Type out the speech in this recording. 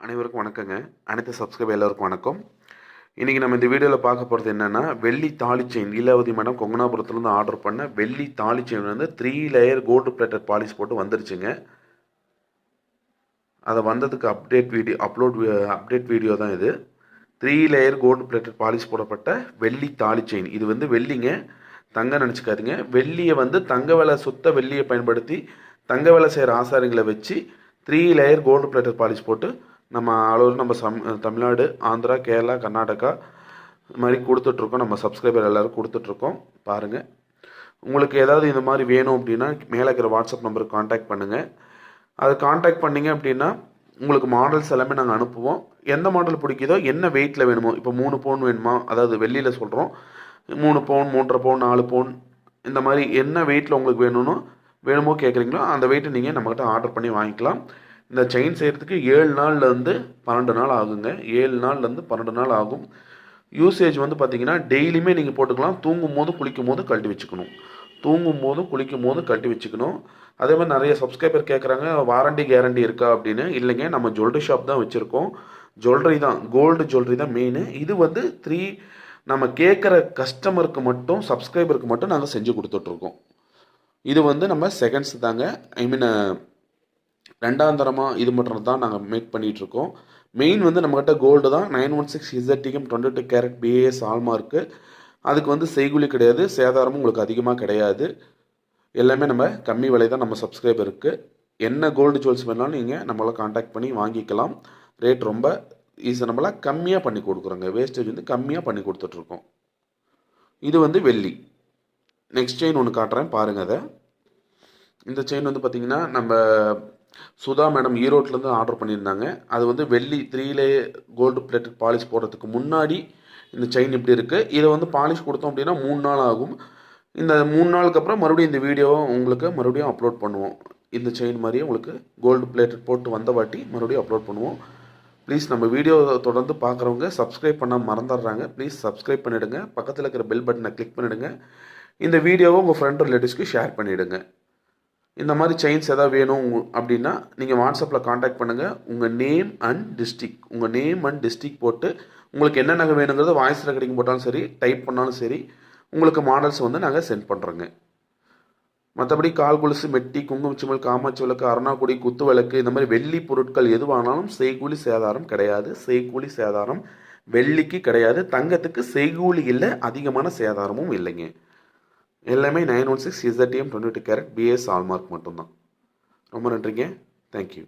அனைவருக்கும் வணக்கங்க. அனைத்து சப்ஸ்கிரைபர் எல்லோருக்கும் வணக்கம். இன்றைக்கி நம்ம இந்த வீடியோவில் பார்க்க போகிறது என்னென்னா வெள்ளி தாலி செயின் லீலாவதி மேடம் கொங்கனாபுரத்துலேருந்து ஆர்டர் பண்ண வெள்ளி தாலி செயின் வந்து three layer gold plated polish போட்டு வந்துருச்சுங்க. அதை வந்ததுக்கு update video upload update video தான் இது. Three layer gold plated polish போடப்பட்ட வெள்ளி தாலி செயின் இது வந்து வெள்ளிங்க. தங்க நினச்சிக்காதீங்க. வெள்ளியை வந்து தங்க வேலை சுத்த வெள்ளியை பயன்படுத்தி தங்க வேலை செய்கிற ஆசாரிங்களை வச்சு three layer gold plated polish போட்டு நம்ம அளவில் நம்ம சம் தமிழ்நாடு ஆந்திரா கேரளா கர்நாடகா இது மாதிரி கொடுத்துட்ருக்கோம். நம்ம சப்ஸ்கிரைபர் எல்லோரும் கொடுத்துட்ருக்கோம். பாருங்கள் உங்களுக்கு ஏதாவது இந்த மாதிரி வேணும் அப்படின்னா மேலே இருக்கிற வாட்ஸ்அப் நம்பருக்கு காண்டாக்ட் பண்ணுங்கள் அதை காண்டாக்ட் பண்ணிங்க அப்படின்னா உங்களுக்கு மாடல்ஸ் எல்லாமே நாங்கள் அனுப்புவோம். எந்த மாடல் பிடிக்குதோ என்ன வெயிட்டில் வேணுமோ இப்போ மூணு பவுன் வேணுமா? அதாவது வெளியில் சொல்கிறோம் மூணு பவுன் மூன்றரை பவுன் நாலு பவுன் இந்த மாதிரி என்ன வெயிட்டில் உங்களுக்கு வேணும்னோ வேணுமோ கேட்குறீங்களோ அந்த வெயிட்டை நீங்கள் நம்மக்கிட்ட ஆர்டர் பண்ணி வாங்கிக்கலாம். இந்த செயின் செய்கிறதுக்கு ஏழு நாள்லேருந்து பன்னெண்டு நாள் ஆகுங்க. ஏழு நாள்லேருந்து பன்னெண்டு நாள் ஆகும். யூசேஜ் வந்து பார்த்தீங்கன்னா டெய்லியுமே நீங்கள் போட்டுக்கலாம். தூங்கும் போது குளிக்கும் போது கழட்டி வச்சுக்கணும். தூங்கும் போதும் குளிக்கும் போதும் கழட்டி வச்சுக்கணும். அதே மாதிரி நிறைய சப்ஸ்கிரைபர் கேட்குறாங்க வாரண்டி கேரண்டி இருக்கா? அப்படின்னு. இல்லைங்க நம்ம ஜுவல்லரி ஷாப் தான் வச்சுருக்கோம். ஜுவல்லரி தான். கோல்டு ஜுவல்லரி தான் மெயின் இது வந்து த்ரீ நம்ம கேட்குற கஸ்டமருக்கு மட்டும் சப்ஸ்கிரைபருக்கு மட்டும் நாங்கள் செஞ்சு கொடுத்துட்ருக்கோம் இது வந்து நம்ம செகண்ட்ஸ் தாங்க. ஐ மீன் ரெண்டாம் தரமாக இது மட்டும் தான் நாங்கள் மேக் பண்ணிகிட்ருக்கோம் மெயின் வந்து நம்மக்கிட்ட கோல்டு தான். Nine one six ZTM twenty two carat BIS hallmark அதுக்கு வந்து செய்குலி கிடையாது. சேதாரமும் உங்களுக்கு அதிகமாக கிடையாது. எல்லாமே நம்ம கம்மி விலை தான் நம்ம சப்ஸ்கிரைபருக்கு என்ன கோல்டு ஜுவல்ஸ் வேணாலும் நீங்கள் நம்மளை காண்டாக்ட் பண்ணி வாங்கிக்கலாம். ரேட் ரொம்ப ரீசனபிளாக கம்மியாக பண்ணி கொடுக்குறோங்க. வேஸ்டேஜ் வந்து கம்மியாக பண்ணி கொடுத்துட்ருக்கோம். இது வந்து வெள்ளி. நெக்ஸ்ட் செயின் ஒன்று காட்டுறேன். பாருங்கள் அதை. இந்த செயின் வந்து பார்த்திங்கன்னா நம்ம சுதா மேடம் ஈரோட்லேருந்து ஆர்டர் பண்ணியிருந்தாங்க. அது வந்து வெள்ளி த்ரீலே கோல்டு பிளேட்டட் பாலிஷ் போடுறதுக்கு முன்னாடி இந்த செயின் இப்படி இருக்குது இதை வந்து பாலிஷ் கொடுத்தோம் அப்படின்னா மூணு நாள் ஆகும். இந்த மூணு நாளுக்கு அப்புறம் மறுபடியும் இந்த வீடியோவை உங்களுக்கு மறுபடியும் அப்லோட் பண்ணுவோம். இந்த செயின் மாதிரியே உங்களுக்கு கோல்டு பிளேட்டட் போட்டு வந்த வாட்டி மறுபடியும் அப்லோட் பண்ணுவோம். ப்ளீஸ் நம்ம வீடியோ தொடர்ந்து பார்க்குறவங்க சப்ஸ்கிரைப் பண்ண மறந்துடுறாங்க. ப்ளீஸ் சப்ஸ்கிரைப் பண்ணிவிடுங்க பக்கத்தில் இருக்கிற பெல் பட்டனை கிளிக் பண்ணிவிடுங்க இந்த வீடியோவை உங்கள் ஃப்ரெண்ட் ரிலேட்டிவ்ஸ்க்கு ஷேர் பண்ணிவிடுங்க இந்த மாதிரி செயின்ஸ் எதாவது வேணும் அப்படின்னா நீங்கள் வாட்ஸ்அப்பில் காண்டாக்ட் பண்ணுங்கள் உங்கள் நேம் அண்ட் டிஸ்ட்ரிக் உங்கள் நேம் அண்ட் டிஸ்ட்ரிக் போட்டு உங்களுக்கு என்ன நகை வேணுங்கிறது வாய்ஸ் ரெக்கார்டிங் போட்டாலும் சரி டைப் பண்ணாலும் சரி உங்களுக்கு மாடல்ஸ் வந்து நாங்கள் சென்ட் பண்ணுறோங்க மற்றபடி கால் கொலுசு மெட்டி குங்குமச்சிமல் காமாட்சி விளக்கு அருணாக்குடி குத்து விளக்கு இந்த மாதிரி வெள்ளி பொருட்கள் எதுவானாலும் செய்கூலி சேதாரம் கிடையாது. செய்கூலி சேதாரம் வெள்ளிக்கு கிடையாது. தங்கத்துக்கு செய்கூலி இல்லை அதிகமான சேதாரமும் இல்லைங்க. எல்லாமே nine one six ZTM twenty two carat BIS hallmark மட்டும்தான். ரொம்ப நன்றிங்க. தேங்க்யூ